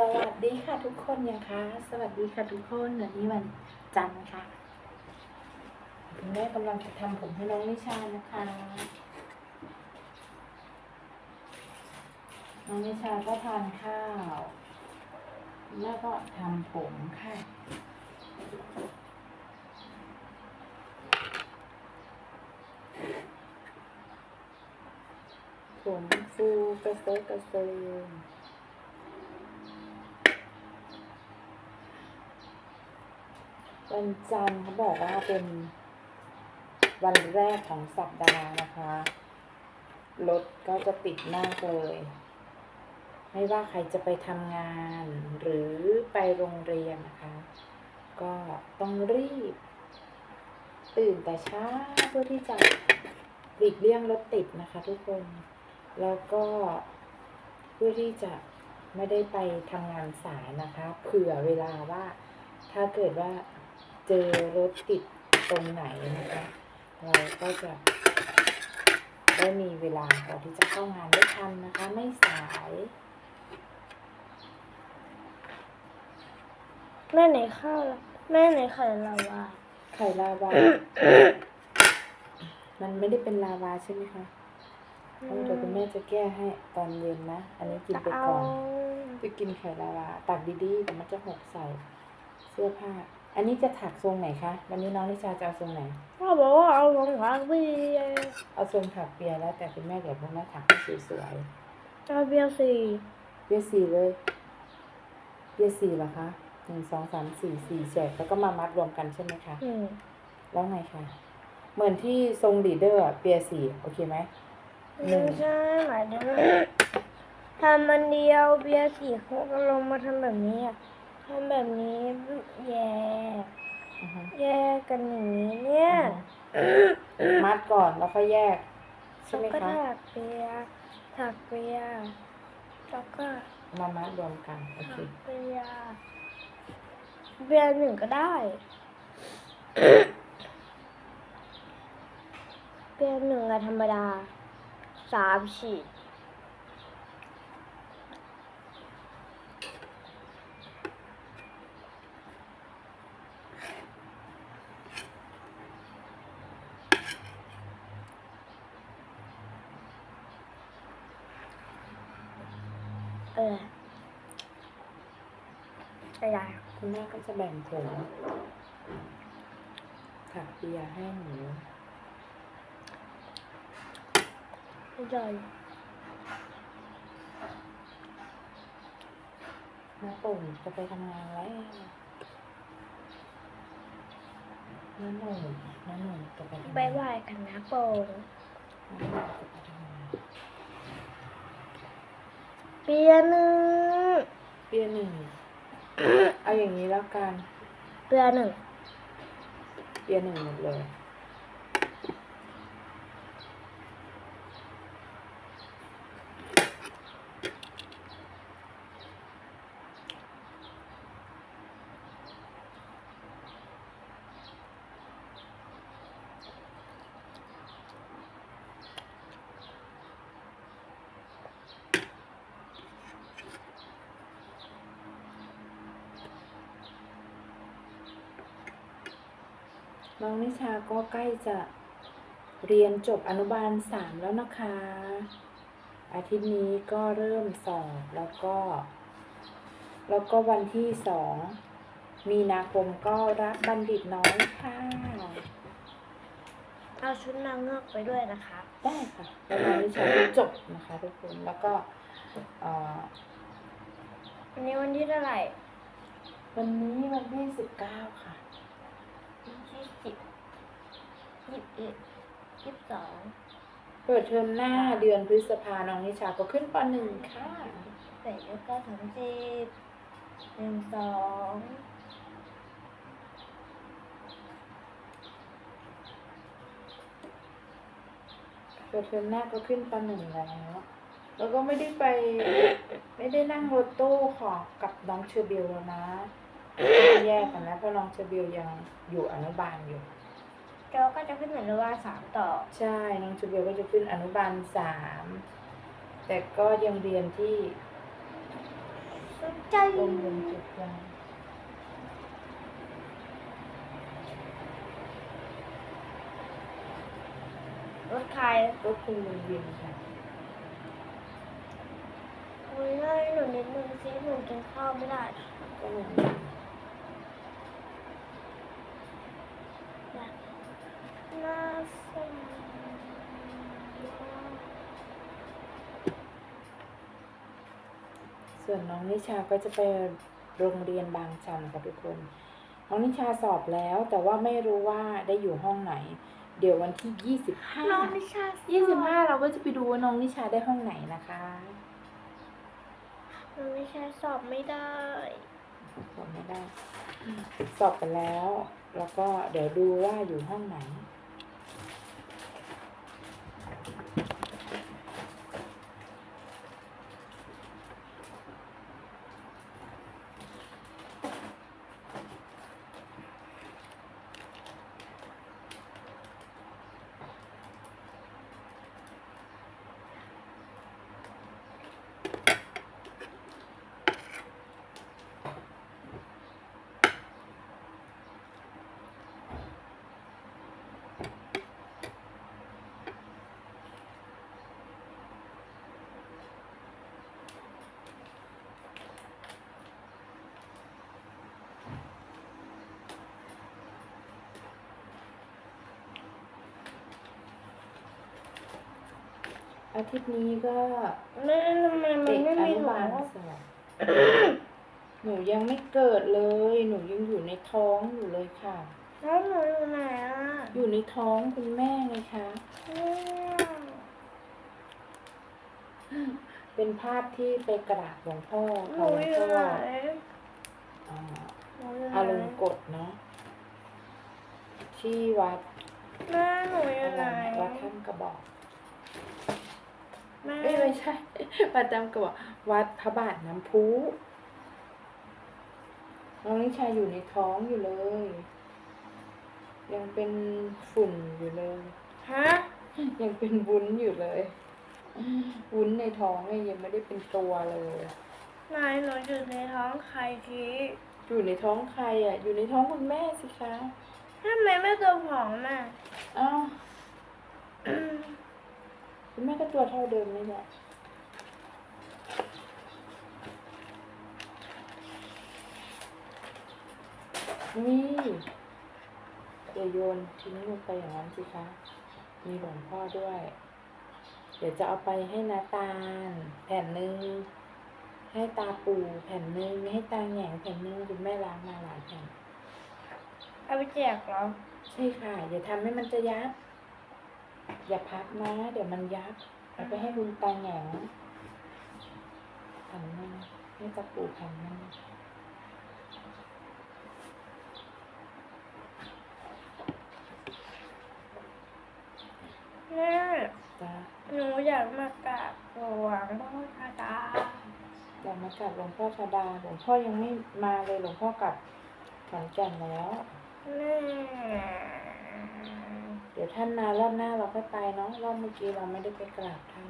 สวัสดีค่ะทุกคนยังคะ สวัสดีค่ะทุกคนวันนี้วันจันทร์ค่ะคุณแม่กำลังจะทำผมให้น้องนิชานะคะ น้องนิชาก็ทานข้าวคุณแม่ก็ทำผมค่ะผมฟูกระเซาะกระเซิง วันจันทร์เขาบอกว่าเป็นวันแรกของสัปดาห์นะคะ รถก็จะติดมากเลย ไม่ว่าใครจะไปทำงานหรือไปโรงเรียนนะคะ ก็ต้องรีบ ตื่นแต่เช้าเพื่อที่จะหลีกเลี่ยงรถติดนะคะทุกคน แล้วก็เพื่อที่จะไม่ได้ไปทำงานสายนะคะ เผื่อเวลาว่าถ้าเกิดว่า เจอรถติดตรงไหนนะคะเราก็จะได้มีเวลาพอที่จะเข้างานได้ทันนะคะ ไม่สายแม่ไหนข้าวละแม่ไหนไข่ลาวาไข่ลาวา มันไม่ได้เป็นลาวาใช่ไหมคะเออเดี๋ยวคุณแม่จะแก้ให้ตอนเย็นนะ อันนี้กินจะไปเอาก่อนจะกินไข่ลาวาตักดีๆแต่มันจะหกใส่เสื้อผ้า อันนี้จะถักทรงไหนคะวันนี้น้องนิชาจะเอาทรงไหนพ่อบอกว่าเอาลงรักเบียร์เอาทรงถักเปียแล้ว แต่คุณแม่เดี๋ยวคุณแม่ถักให้สวยเอาเบียร์สี่ๆเปียสี่เลยเปียสี่เหรอคะหนึ่งสองสามสี่สี่แฉกแล้วก็มามัดรวมกันใช่ไหมคะ อืมแล้วไงคะเหมือนที่ทรงลีดเดอร์อะเปียสี่โอเคไหม หนึ่งไม่ใช่หมายถึงว่าทำมันเดียวเบียร์สี่เขาก็ลงมาทำแบบนี้อะ ทำแบบนี้แย่อือฮึแย่กันอย่างนี้เนี่ยมัดก่อนแล้วค่อยแยก ใช่แล้วไหมก็คะถักเบียร์ถักเบียร์แล้วก็มามัดรวมกันโอเคถักเบียร์เบียร์หนึ่งก็ได้เบียร์หนึ่งอะธรรมดาสามฉีด เอออะไร คุณแม่ ก็จะแบ่งผมถักเปียให้หนูไม่ใช่น้าปุ่มจะไปทำงานแล้วน้าหนุ่มน้าหนุ่มจะไปทำงานบายบายกันนะโป่งน้าหนุ่มจะไปทำงานเปียหนึ่งเปียหนึ่ง เอาอย่างนี้แล้วกัน เปียหนึ่งเปียหนึ่งหมดเลย น้องนิชาก็ใกล้จะเรียนจบอนุบาลสามแล้วนะคะ อาทิตย์นี้ก็เริ่มสอบแล้วก็ แล้วก็วันที่สองมีนาคมก็รับบัณฑิตน้อยค่ะ เอาชุดนางเงือกไปด้วยนะคะ ได้ค่ะแล้วน้องนิชาก็จบนะคะทุกคนแล้วก็เอ่อวันนี้วันที่เท่าไหร่ วันนี้วันที่สิบเก้าค่ะ ยี่สิบยี่สิบเอ็ดยี่สิบสองเปิดเทอมหน้าเดือนพฤษภาน้องนิชาก็ขึ้นปหนึ่งค่ะแปดแล้วก็สามสิบหนึ่งสองเปิดเทอมหน้าก็ขึ้นปหนึ่งแล้วแล้วก็ไม่ได้ไป ไม่ได้นั่งรถตู้ของกับน้องเชอร์เบลแล้วนะ แยกกันนะเพราะน้องเชอร์เบลยังอยู่อนุบาลอยู่เจ้าก็จะขึ้นเหมือนว่าสามต่อ ใช่น้องเชอร์เบลก็จะขึ้นอนุบาลสามแต่ก็ยังเรียนที่ซึ่งใจลมเย็นจุดยางรถใครรถคุณลุงวินค่ะโอ้ยให้หนูนิดนึงสิหนูกินข้าวไม่ได้ ก็ลุงน่าสน ส่วนน้องนิชาก็จะไปโรงเรียนบางชันค่ะทุกคน น้องนิชาสอบแล้วแต่ว่าไม่รู้ว่าได้อยู่ห้องไหน เดี๋ยววันที่ยี่สิบห้าน้องนิชายี่สิบห้าเราก็จะไปดูว่าน้องนิชาได้ห้องไหนนะคะน้องนิชาสอบไม่ได้สอบไม่ได้ สอบไปแล้ว แล้วก็เดี๋ยวดูว่าอยู่ห้องไหน อาทิตย์นี้ก็แล้วทำไมมันเด็กไม่อมีนุหนูบาลสอบหนูยังไม่เกิดเลย หนูยังอยู่ในท้องอยู่เลยค่ะ แล้วหนูอยู่ไหนอะอยู่ในท้องคุณแม่ไงคะเนี่ยเป็นภาพที่ไปกราบหลวงพ่อหค่ะนูหลวงอยู่พ่อไหนอ่าหนูอยู่ไหนอารมณ์กดเนาะที่วัดแม่หนูอยู่อะไรไหนนะวัดถ้ำกระบอก แม่ เอ้ยไม่ใช่ วัดถ้ำกระบอกวัดพระบาทน้ำพุน้องนิชาอยู่ในท้องอยู่เลย ยังเป็นฝุ่นอยู่เลย ฮะ ยังเป็นวุ้นอยู่เลย วุ้นในท้องเนี่ยยังไม่ได้เป็นตัวเลย นายหนูอยู่ในท้องใครทีอยู่ในท้องใครอะ อยู่ในท้องคุณแม่สิคะ ทำไมไม่ตัวผอมอะอ้าว คุณแม่ก็ตัวเท่าเดิมนี่แหละนี่อย่าโยนทิ้งลงไปอย่างนั้นสิคะ มีหลวงพ่อด้วย เดี๋ยวจะเอาไปให้นาตาลแผ่นหนึ่ง ให้ตาปูแผ่นหนึ่งให้ตาแหง่งแผ่นหนึ่งคุณแม่ล้างมาหลายแผ่นเอาไปแจกเหรอ ใช่ค่ะ อย่าทำให้มันจะยับ อย่าพักนะ เดี๋ยวมันยับเอาไปให้คุณตาแหง่งแผ่นหนึ่งให้ตาปูแผ่นหนึ่งแม่จ้าหนูอยากมากราบหลวงพ่อชาดาเรามากราบหลวงพ่อชาดาหลวงพ่อยังไม่มาเลยหลวงพ่อกลับขอนแก่นมาแล้วแม่ เดี๋ยวท่านมารอบหน้าเราค่อยไปเนาะรอบเมื่อกี้เราไม่ได้ไปกราบท่าน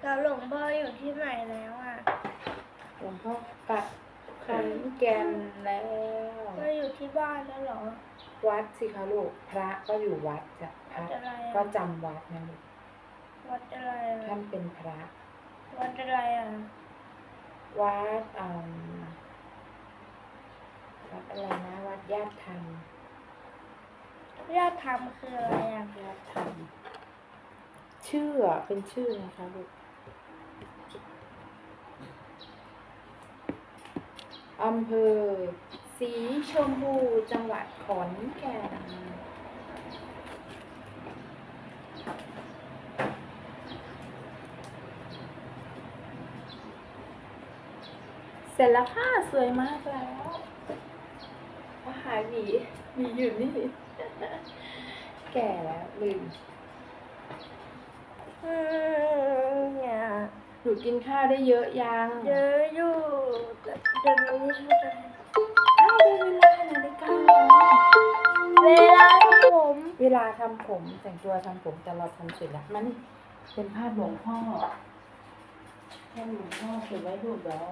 แล้วหลวงพ่ออยู่ที่ไหนแล้วอะหลวงพ่อกลับขอนแก่นแล้วก็อยู่ที่บ้านแล้วเหรอ วัดสิคะลูกพระก็อยู่วัดจ้ะพวัระดอะไรก็อะจำวัดนะลูกวัดอะไรท่าอะนเป็นพระ วัดอะไรอะ วัดอืมวัดอะไรนะ วัดญาติธรรมญาติธรรมคืออะไรอะญาติธรรมชื่อเป็นชื่อนะคะลูกอำเภอสีชมพูจังหวัดขอนแก่น สร็จแล้วค่ะ สวยมากแล้วว่าหายหวีหวีอยู่นี่ แก่แล้วลืมอืมเนี่ยหนูกินข้าวได้เยอะยัง เยอะอยู่แต่เดี๋ยวนี้เท่าไหร่อ้าวได้เวลานาฬิกาแล้วแม่ลาทำผมแต่งตัวทำผมแต่เราทำเสร็จแล้วมันเป็นภาพหลวงพ่อภาพหลวงพ่อเก็บไว้ดูแล้ว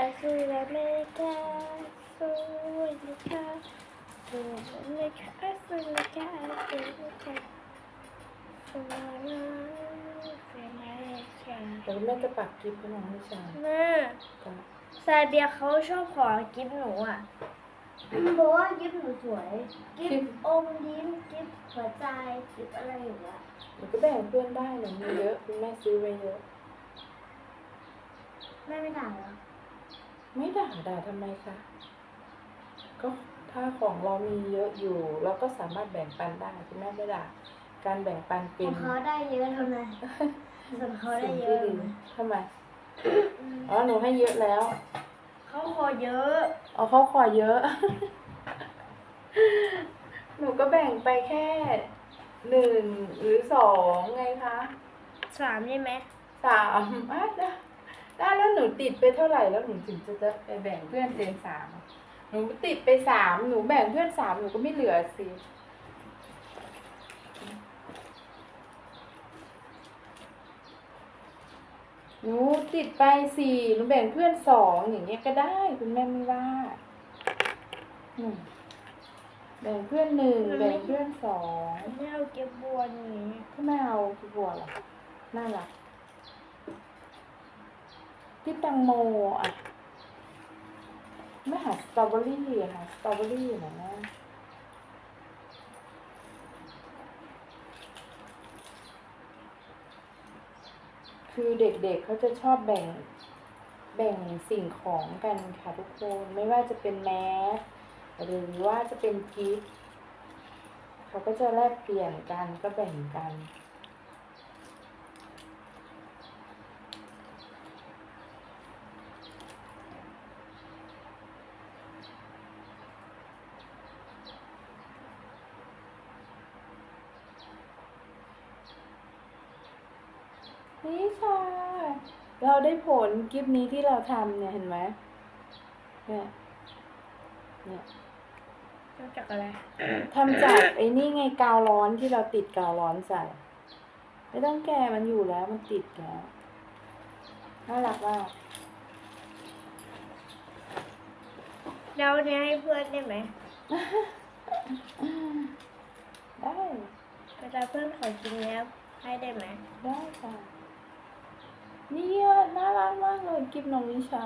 แต่สุดแล้วไม่กล้าสู้ไม่กล้าสู้ไม่กล้าสู้ไม่กล้าสู้ไม่กล้าสู้นะสู้ไม่กล้าแต่แม่จะปักกิ๊บให้น้องนิชาแม่จ้ะซาเบียเขาชอบขอกิฟหนูอะบอกว่ากิฟหนูสวย กิฟอมยิ้มกิฟหัวใจกิฟอะไรอยู่อะหนูก็แบ่งเพื่อนได้หนูมีเยอะคุณแม่ซื้อไว้เยอะแม่ไม่ด่าเหรอ ไม่ด่าด่าทำไมคะก็ถ้าของเรามีเยอะอยู่เราก็สามารถแบ่งปันได้คุณแม่ไม่ด่าการแบ่งปันขเป็อนงเขาได้เยอะเท่านั้นส่วนเขาได้สิ่งเยที่อะดีทำไมอ๋อหนูให้เยอะแล้ว เขาขอเยอะอ๋อเขาขอเยอะ หนูก็แบ่งไปแค่หนึ่งหรือสองไงคะสามใช่ไหมสามอะ ได้ได้แล้วหนูติดไปเท่าไหร่แล้วหนูถึงจะจะไปแบ่งเพื่อนเต็มสามหนูติดไปสามหนูแบ่งเพื่อนสามหนูก็ไม่เหลือสิหนูติดไปสี่หนูแบ่งเพื่อนสองอย่างเงี้ยก็ได้คุณแม่ไม่ว่าอืมแบ่งเพื่อนหนึ่งแบ่งเพื่อนสองไม่เอาเก็บบัวนี้ถ้าไม่เอาคือบัวเหรอน่ารัก พี่แตงโมอะไม่หาสตรอเบอรี่อะค่ะสตรอเบอรี่หน่อยนะคือเด็กๆเขาจะชอบแบ่งแบ่งสิ่งของกันค่ะทุกคนไม่ว่าจะเป็นแมสหรือว่าจะเป็นกิฟต์เขาก็จะแลกเปลี่ยนกันก็แบ่งกันค่ะ เรา ได้ผลคลิปนี้ที่เราทำเนี่ยเห็นไหมเนี่ยเนี่ยนอกจากอะไรทำจากไอ้นี่ไงกาวร้อนที่เราติดกาวร้อนใส่ ไม่ต้องแกะมันอยู่แล้วมันติดแล้วน่ารักมากแล้วเนี่ยให้เพื่อนได้ไหมได้เวลาเพื่อนขอกินเนี้ยให้ได้ไหมได้ค่ะเนี่ยน่ารักมากเลยกิฟน้องนิชา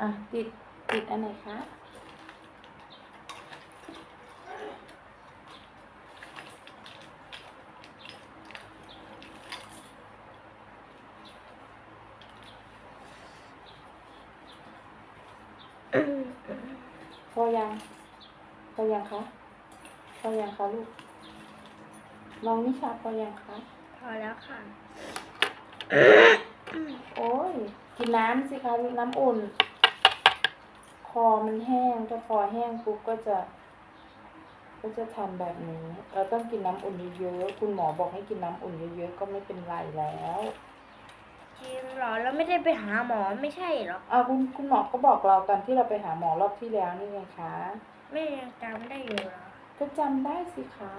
อะ ติด ติดอันไหนคะพอยังพอยังคะพอยังคะลูกน้องนิชาพอยังคะพอแล้วค่ะ โอ้ย กินน้ำสิคะน้ำอุ่น คอมันแห้งถ้าคอแห้งปุ๊บก็จะ ก็จะทำแบบนี้ เราต้องกินน้ำอุ่นเยอะๆ คุณหมอบอกให้กินน้ำอุ่นเยอะๆ ก็ไม่เป็นไรแล้วจริงเหรอแล้วไม่ได้ไปหาหมอไม่ใช่เหรออ่าคุณคุณหมอก็บอกเราตอนที่เราไปหาหมอรอบที่แล้วนี่ไงคะแม่ยังจำได้อยู่เหรอก็จำได้สิคะ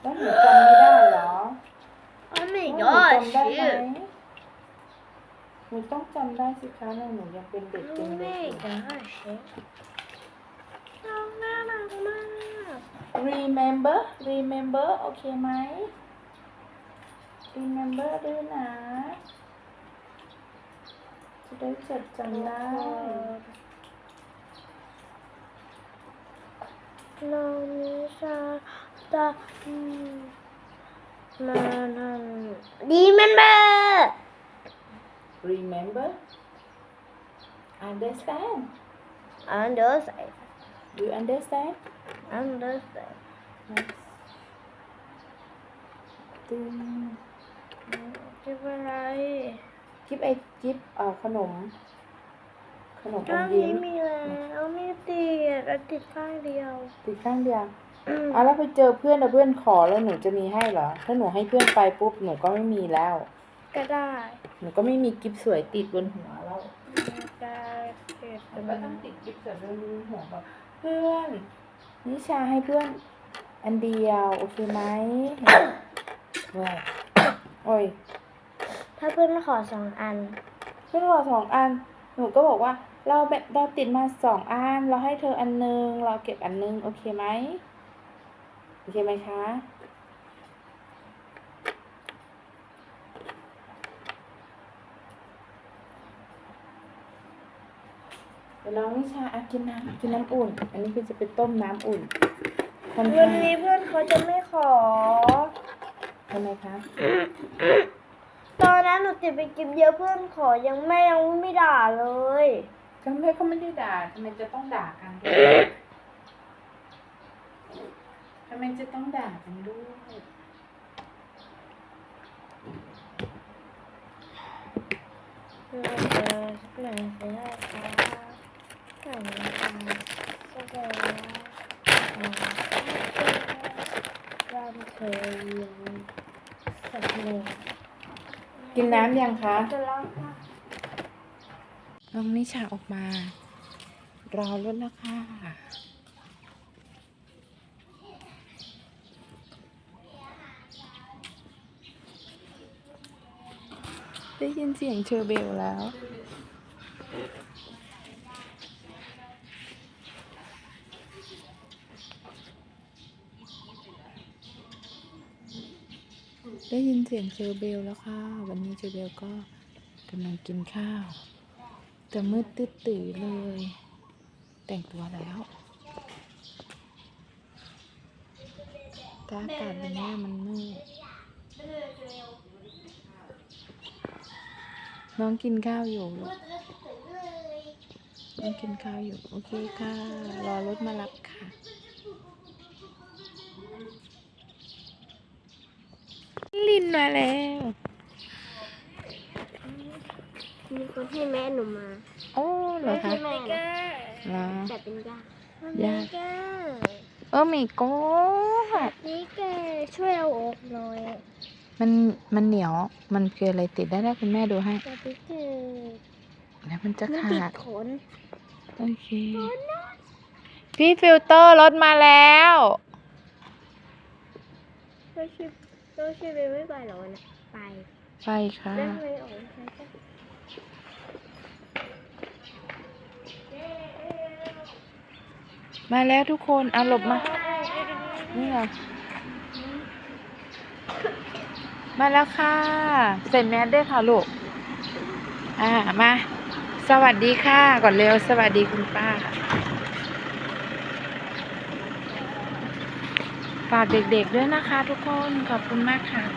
แล้วหนูจำไม่ได้เหรอ โอ้ my แล้วหนู god จำได้ไหม shit หนูต้องจำได้สิคะเนี่ยหนูยังเป็นเด็กโอ้เป็นเด็ก my อยู่ god shit น้องน่ารักมาก remember remember โอเคไหม remember ด้วยนะ จะได้จดจำได้น้อง นิชาตาอืมมาทำดีมันเบอร์ remember understand อันเดอร์ใส่ do you understand อันเดอร์ใส่ Yes. ตึงจะเป็นไรจิ๊บไอจิ๊บเอ่อขนม ขนมอข้ามงยิ้นี้มมีแล้วไม่ติดแล้วติดข้างเดียว ติดข้างเดียวอืม เอาแล้วไปเจอเพื่อนแล้วเพื่อนขอแล้วหนูจะมีให้เหรอ ถ้าหนูให้เพื่อนไปปุ๊บหนูก็ไม่มีแล้ว ก็ได้หนูก็ไม่มีกิฟสวยติดบนหัวแล้วได้ติดหนูก็ต้องติดกิฟสวยบนหัวแบบเพื่อนนิชาให้เพื่อน อันเดียวโอเคไหมโอ้ยโอ้ยถ้าเพื่อนขอสองอัน เพื่อนบอกสองอัน หนูก็บอกว่า เราแบบเราติดมาสองอัน เราให้เธออันนึง เราเก็บอันนึง โอเคไหม โอเคไหมคะ เดี๋ยวน้องวิชาอะกินน้ำกินน้ำอุ่น อันนี้คือจะเป็นต้มน้ำอุ่นคนวันไทยนี้เพื่อนเขาจะไม่ขอ ทำไมคะ ตอนนั้นหนูติดไปกินเยอะเพื่อนขอยังแม่ยังไม่ด่าเลย ก็แม่ก็ไม่ได้ด่าทำไมจะต้องด่ากันด้วยทำ ไมจะต้องด่ากันด้วยเราจะหนังสืออะไรคะหนังสือแสดงวันเคยเรียนสักหนึ่งกินน้ำยังคะจะเล่าค่ะน้องนิชาออกมา รอรถแล้วค่ะ ได้ยิน เสียงเชอร์เบลแล้ว ได้ยินเสียงเชอร์เบลแล้วค่ะ วันนี้เชอร์เบลก็กำลังกินข้าว แต่มืดตื้อตื่อเลย แต่งตัวแล้วแต่อากาศวันนี้มันมืด น้องกินข้าวอยู่ลูกน้องกินข้าวอยู่ โอเคค่ะ รอรถมารับค่ะ ลินมาแล้ว มีคนให้แม่หนูมา โอ้เหรอคะแม่นะเหรอแต่เป็นญาติญาติแม่เออไม่โก้นี่แกช่วยเอาออกหน่อย มันมันเหนียว มันคืออะไรติดได้ได้คุณแม่ดูให้แต่พี่เจอแล้วมันจะมันขาติดดขนโอเคพี่ฟิลเตอร์รถมาแล้ว เราช่วยเราช่วยไปไม่ไปเหรอนะไปไปค่ะ แล้วทำไมออกใช่ปะมาแล้วทุกคนเอาหลบมา นี่เหรอ มาแล้วค่ะ ใส่แมสด้วยค่ะลูก อ่ามา สวัสดีค่ะ ก่อนเร็ว สวัสดีคุณป้า ฝากเด็กๆด้วยนะคะทุกคน ขอบคุณมากค่ะ